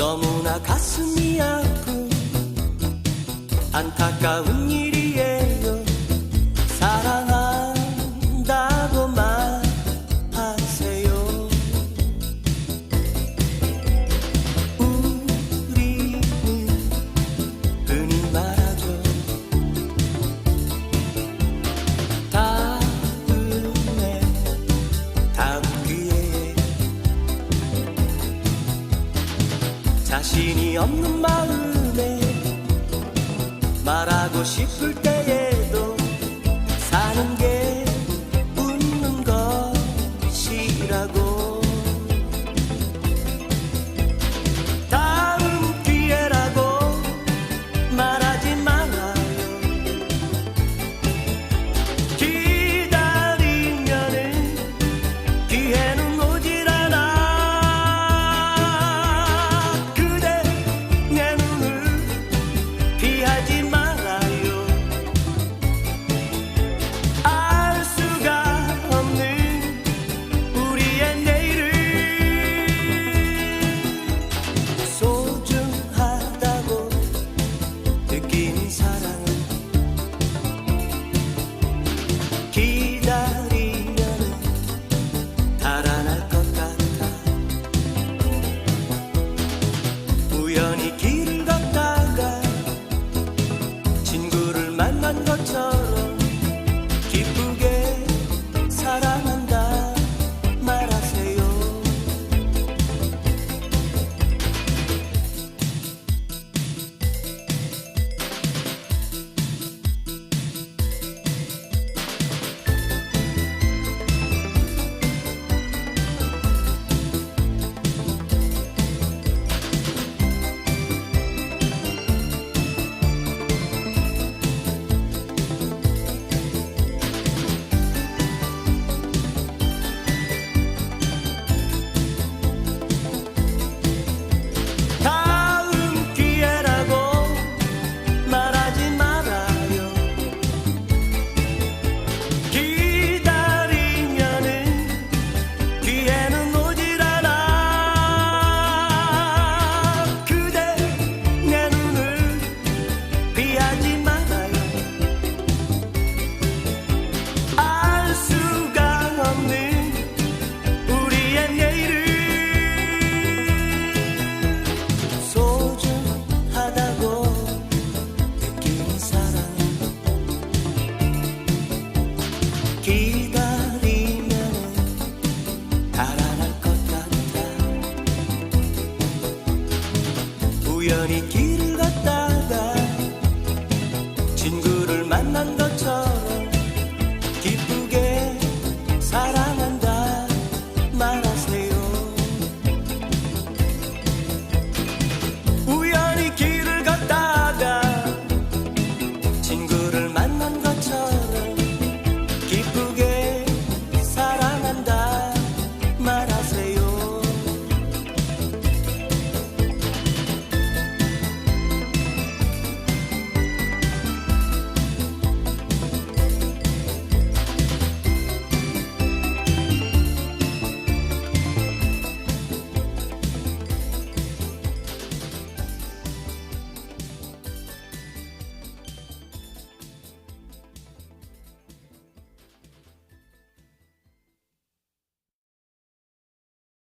너무나 가슴이 아픈 안타까운 일이 자신이 없는 마음에 말하고 싶을 때에 살아날 것 같다. 우연히 길을 걷다가 친구를 만난 것